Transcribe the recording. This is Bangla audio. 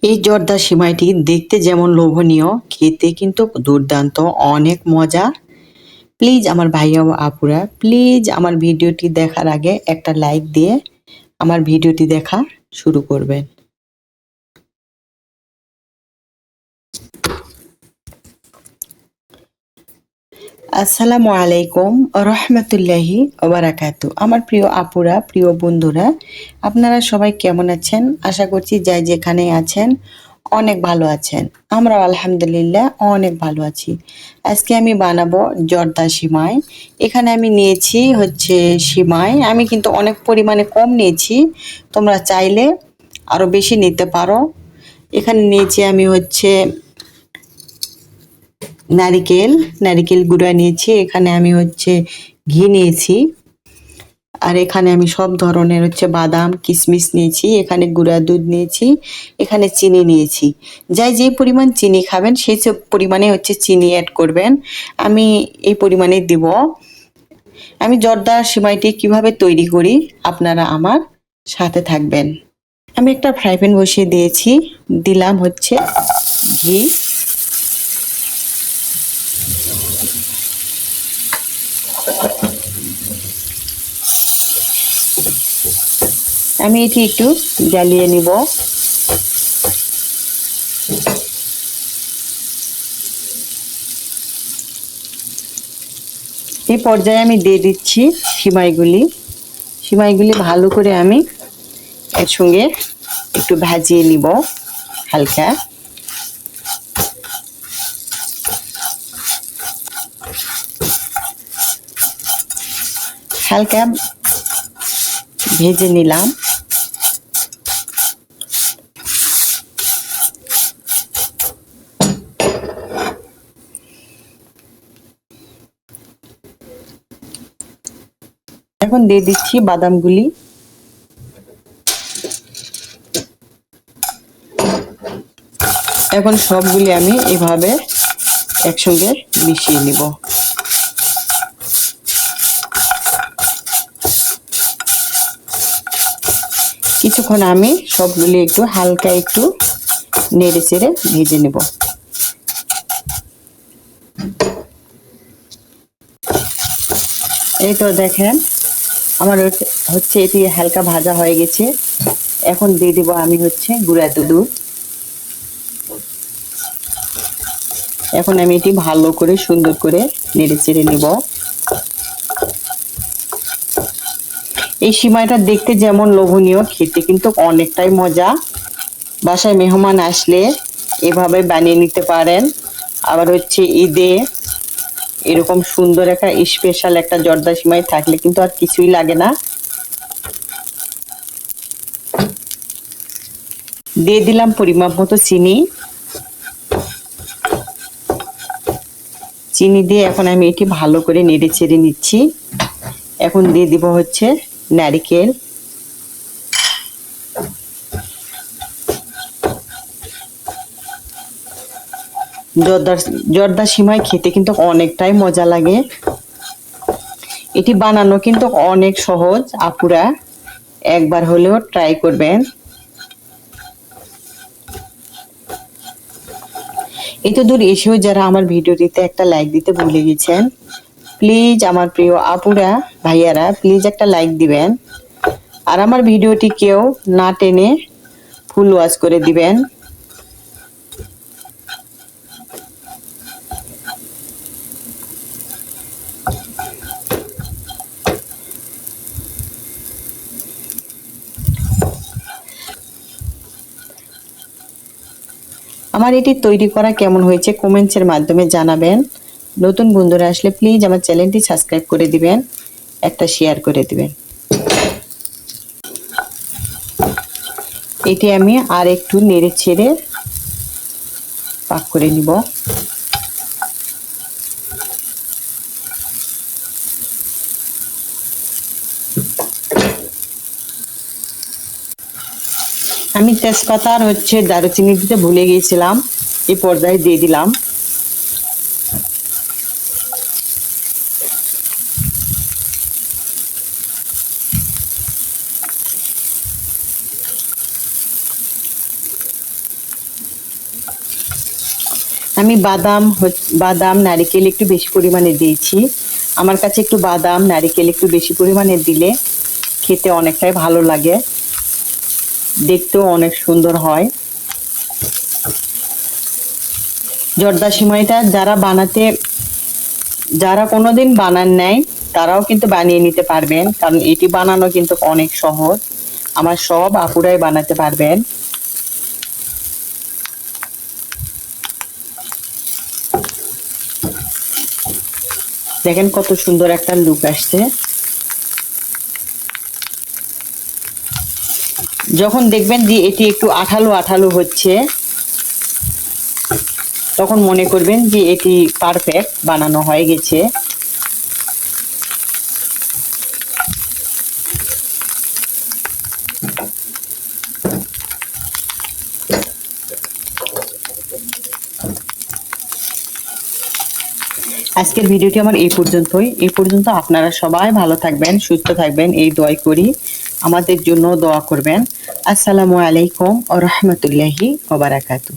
এই জর্দা সিমাইটি দেখতে যেমন লোভনীয়, খেতে কিন্তু দুর্দান্ত, অনেক মজা প্লিজ আমার ভাইয়া ও আপুরা, প্লিজ আমার ভিডিওটি দেখার আগে একটা লাইক দিয়ে আমার ভিডিওটি দেখা শুরু করবেন। আসসালামু আলাইকুম, রহমতুল্লাহি ওবারাকাতু। আমার প্রিয় আপুরা, প্রিয় বন্ধুরা, আপনারা সবাই কেমন আছেন? আশা করছি যাই যেখানে আছেন অনেক ভালো আছেন। আমরা আলহামদুলিল্লাহ অনেক ভালো আছি। আজকে আমি বানাবো জর্দা সিমাই। এখানে আমি নিয়েছি হচ্ছে সিমাই। আমি কিন্তু অনেক পরিমাণে কম নিয়েছি। তোমরা চাইলে আরও বেশি নিতে পারো। এখানে নিয়েছি আমি হচ্ছে নারিকেল নারিকেল গুঁড়া নিয়েছি। এখানে আমি হচ্ছে ঘি নিয়েছি। আর এখানে আমি সব ধরনের হচ্ছে বাদাম কিশমিশ নিয়েছি। এখানে গুঁড়া দুধ নিয়েছি, এখানে চিনি নিয়েছি। যাই যে পরিমাণ চিনি খাবেন, সেই সব পরিমাণে হচ্ছে চিনি অ্যাড করবেন। আমি এই পরিমাণে দিব। আমি জর্দা সিমাইটি কীভাবে তৈরি করি, আপনারা আমার সাথে থাকবেন। আমি একটা ফ্রাই প্যান বসিয়ে দিয়েছি। দিলাম হচ্ছে ঘি। আমি এটি একটু জ্বালিয়ে নিব। এই পর্যায়ে আমি দিয়ে দিচ্ছি সিমাইগুলি। সিমাইগুলি ভালো করে আমি এর সঙ্গে একটু ভাজিয়ে নিব হালকা। হালকা ভেজে নিলাম। এখন দিয়ে দিচ্ছি বাদামগুলি। এখন সবগুলি আমি এভাবে একসঙ্গে মিশিয়ে নিব। কিছুক্ষণ আমি সবগুলি একটু হালকা একটু নেড়ে চেড়ে ভেজে নেব। এই তো দেখেন আমার হচ্ছে এটি হালকা ভাজা হয়ে গেছে। এখন দিয়ে দেবো আমি হচ্ছে গুঁড়া দুধ। এখন আমি এটি ভালো করে সুন্দর করে নেড়ে চেড়ে নেব। এই সিমাইটা দেখতে যেমন লোভনীয়, খেতে কিন্তু অনেকটাই মজা। বাসায় মেহমান আসলে এভাবে বানিয়ে নিতে পারেন। আবার হচ্ছে ঈদে এরকম সুন্দর একটা স্পেশাল একটা জর্দা সিমাই থাকলে কিন্তু আর কিছুই লাগে না। দিয়ে দিলাম পরিমাপ মতো চিনি। চিনি দিয়ে এখন আমি এটি ভালো করে নেড়ে চেড়ে নিচ্ছি। এখন দিয়ে দিব হচ্ছে নারিকেল। জর্দার, জর্দা সিমাই খেতে কিন্তু অনেকটাই মজা লাগে। এটি বানানো কিন্তু অনেক সহজ, আপুরা একবার হলেও ট্রাই করবেন। এত দূর এসেও যারা আমার ভিডিওটিতে একটা লাইক দিতে ভুলে গেছেন প্লিজ আমার প্রিয় আপুরা, ভাইয়ারা প্লিজ একটা লাইক দিবেন। আর আমার ভিডিওটি কেউ না টেনে ফুল ওয়াশ করে দিবেন। আমার এটি তৈরি করা কেমন হয়েছে কমেন্টসের মাধ্যমে জানাবেন। নতুন বন্ধুরা আসলে প্লিজ আমার চ্যানেলটি সাবস্ক্রাইব করে দিবেন, একটা শেয়ার করে দিবেন। এটি আমি আর একটু নেড়ে ছেড়ে পাক করে নিব। আমি তেজপাতা আর হচ্ছে দারুচিনি দিতে ভুলে গিয়েছিলাম, এই পর্যায়ে দিয়ে দিলাম। আমি বাদাম বাদাম, নারিকেল একটু বেশি পরিমাণে দিয়েছি। আমার কাছে একটু বাদাম, নারিকেল একটু বেশি পরিমাণে দিলে খেতে অনেকটাই ভালো লাগে। দেখতেও অনেক সুন্দর হয়। জর্দা সিমাইটা যারা বানাতে, যারা কোনোদিন বানান নাই, তারাও কিন্তু বানিয়ে নিতে পারবেন, কারণ এটি বানানো কিন্তু অনেক সহজ। আমার সব আপুরাই বানাতে পারবেন। দেখেন কত সুন্দর একটা লুক আসছে। যখন দেখবেন যে এটি একটু আঠালো আঠালো হচ্ছে, তখন মনে করবেন যে এটি পারফেক্ট বানানো হয়ে গেছে। আজকের ভিডিওটি আমার এই পর্যন্তই। এই পর্যন্ত আপনারা সবাই ভালো থাকবেন, সুস্থ থাকবেন, এই দোয়াই করি। আমাদের জন্য দোয়া করবেন। আসসালামু আলাইকুম ও রহমতুল্লাহি ওবারাকাতু